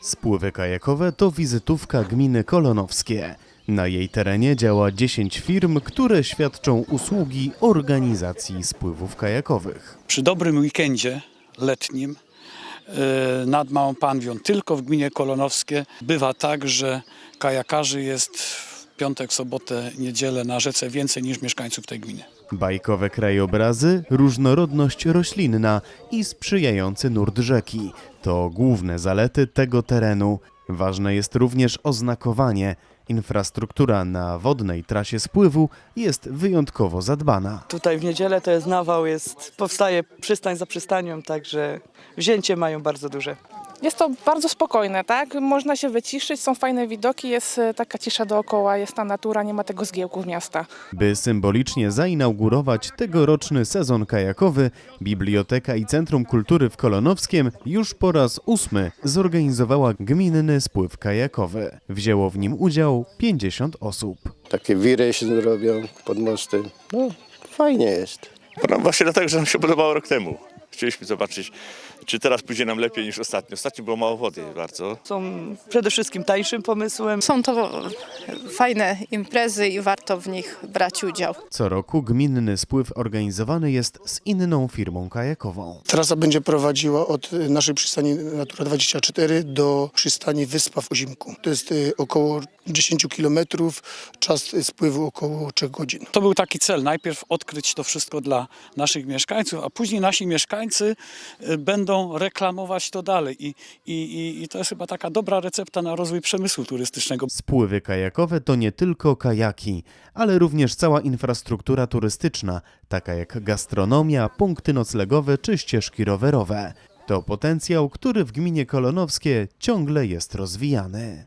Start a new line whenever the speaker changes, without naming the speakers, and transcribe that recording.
Spływy kajakowe to wizytówka gminy Kolonowskie. Na jej terenie działa 10 firm, które świadczą usługi organizacji spływów kajakowych.
Przy dobrym weekendzie letnim e, nad Małą Panwią, tylko w gminie Kolonowskie, bywa tak, że kajakarzy jest w piątek, sobotę, niedzielę na rzece więcej niż mieszkańców tej gminy.
Bajkowe krajobrazy, różnorodność roślinna i sprzyjający nurt rzeki to główne zalety tego terenu. Ważne jest również oznakowanie. Infrastruktura na wodnej trasie spływu jest wyjątkowo zadbana.
Tutaj w niedzielę to jest nawał, jest, powstaje przystań za przystanią, także wzięcie mają bardzo duże.
Jest to bardzo spokojne, tak? Można się wyciszyć, są fajne widoki, jest e, taka cisza dookoła, jest ta natura, nie ma tego zgiełku miasta.
By symbolicznie zainaugurować tegoroczny sezon kajakowy, Biblioteka i Centrum Kultury w Kolonowskiem już po raz ósmy zorganizowała gminny spływ kajakowy. Wzięło w nim udział 50 osób.
Takie wiry się robią pod mostem. No, fajnie jest.
No właśnie dlatego, że nam się podobało rok temu. Chcieliśmy zobaczyć, czy teraz pójdzie nam lepiej niż ostatnio. Ostatnio było mało wody bardzo.
Są przede wszystkim tańszym pomysłem.
Są to fajne imprezy i warto w nich brać udział.
Co roku gminny spływ organizowany jest z inną firmą kajakową.
Trasa będzie prowadziła od y, naszej przystani Natura 24 do przystani Wyspa w Ozimku. To jest y, około 10 kilometrów, czas y, spływu około 3 godzin.
To był taki cel, najpierw odkryć to wszystko dla naszych mieszkańców, a później nasi mieszkańcy e, będą reklamować to dalej. I, i, i, i to jest chyba taka dobra recepta na rozwój przemysłu turystycznego.
Spływy kajakowe to nie tylko kajaki, ale również cała infrastruktura turystyczna, taka jak gastronomia, punkty noclegowe czy ścieżki rowerowe. To potencjał, który w gminie Kolonowskie ciągle jest rozwijany.